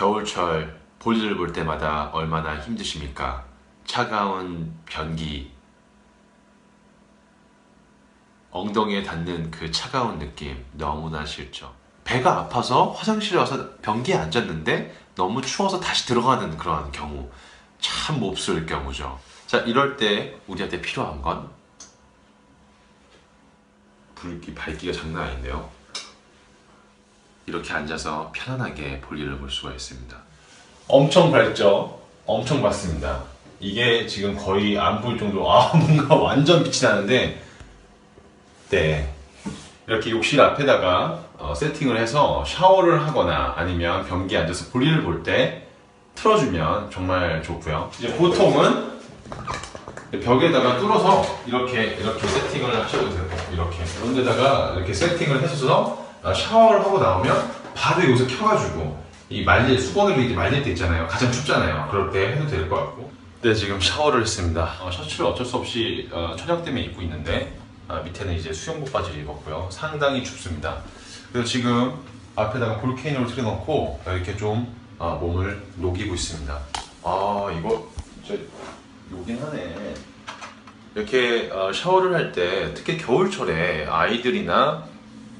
겨울철 볼일을 볼 때마다 얼마나 힘드십니까? 차가운 변기, 엉덩이에 닿는 그 차가운 느낌 너무나 싫죠. 배가 아파서 화장실에 와서 변기에 앉았는데 너무 추워서 다시 들어가는 그런 경우 참 몹쓸 경우죠. 자 이럴 때 우리한테 필요한 건 불기 밝기가 장난 아닌데요. 이렇게 앉아서 편안하게 볼일을 볼 수가 있습니다. 엄청 밝죠? 엄청 밝습니다. 이게 지금 거의 안 보일 정도, 아, 뭔가 완전 빛이 나는데, 네. 이렇게 욕실 앞에다가 어, 세팅을 해서 샤워를 하거나 아니면 변기에 앉아서 볼일을 볼 때 틀어주면 정말 좋고요. 이제 보통은 벽에다가 뚫어서 이렇게 이렇게 세팅을 하셔도 되고 이렇게 이런 데다가 이렇게 세팅을 해서 어, 샤워를 하고 나오면 바로 여기서 켜가지고 이 말릴 수건으로 이제 말릴 때 있잖아요. 가장 춥잖아요. 그럴 때 해도 될 것 같고. 네 지금 샤워를 했습니다. 어, 셔츠를 어쩔 수 없이 어, 천장 때문에 입고 있는데 아, 밑에는 이제 수영복 바지를 입었고요. 상당히 춥습니다. 그래서 지금 앞에다가 볼케이노를 틀어놓고 이렇게 좀 어, 몸을 녹이고 있습니다. 아 이거 진짜 요긴 하네. 이렇게 어, 샤워를 할 때 특히 겨울철에 아이들이나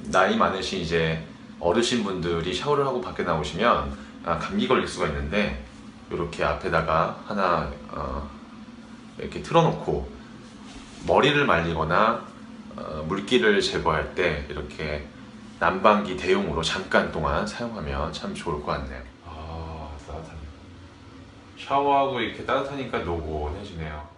나이 많으신 이제 어르신 분들이 샤워를 하고 밖에 나오시면 아, 감기 걸릴 수가 있는데 이렇게 앞에다가 하나 어, 이렇게 틀어놓고 머리를 말리거나 어, 물기를 제거할 때 이렇게 난방기 대용으로 잠깐 동안 사용하면 참 좋을 것 같네요. 아 따뜻하네요. 샤워하고 이렇게 따뜻하니까 노곤해지네요.